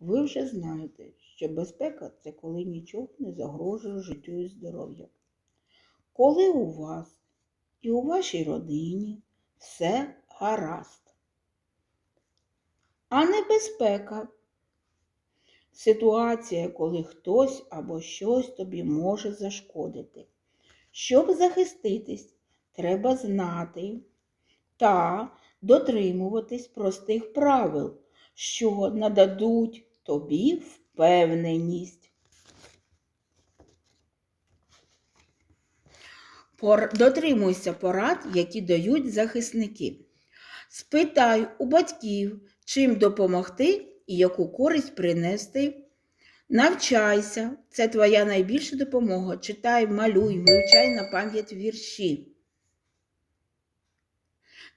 Ви вже знаєте, що безпека це коли нічого не загрожує життю і здоров'ю. Коли у вас і у вашій родині все гаразд. А небезпека ситуація, коли хтось або щось тобі може зашкодити. Щоб захиститись, треба знати та дотримуватись простих правил, що нададуть тобі впевненість. Дотримуйся порад, які дають захисники. Спитай у батьків, чим допомогти і яку користь принести. Навчайся, це твоя найбільша допомога. Читай, малюй, вивчай на пам'ять вірші.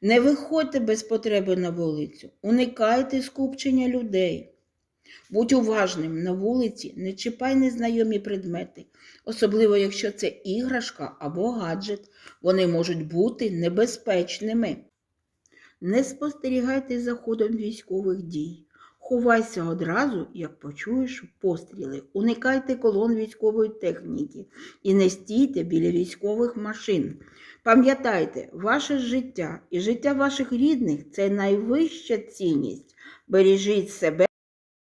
Не виходьте без потреби на вулицю, уникайте скупчення людей. Будь уважним на вулиці, не чіпай незнайомі предмети, особливо якщо це іграшка або гаджет. Вони можуть бути небезпечними. Не спостерігайте за ходом військових дій. Ховайся одразу, як почуєш постріли. Уникайте колон військової техніки і не стійте біля військових машин. Пам'ятайте, ваше життя і життя ваших рідних це найвища цінність. Бережіть себе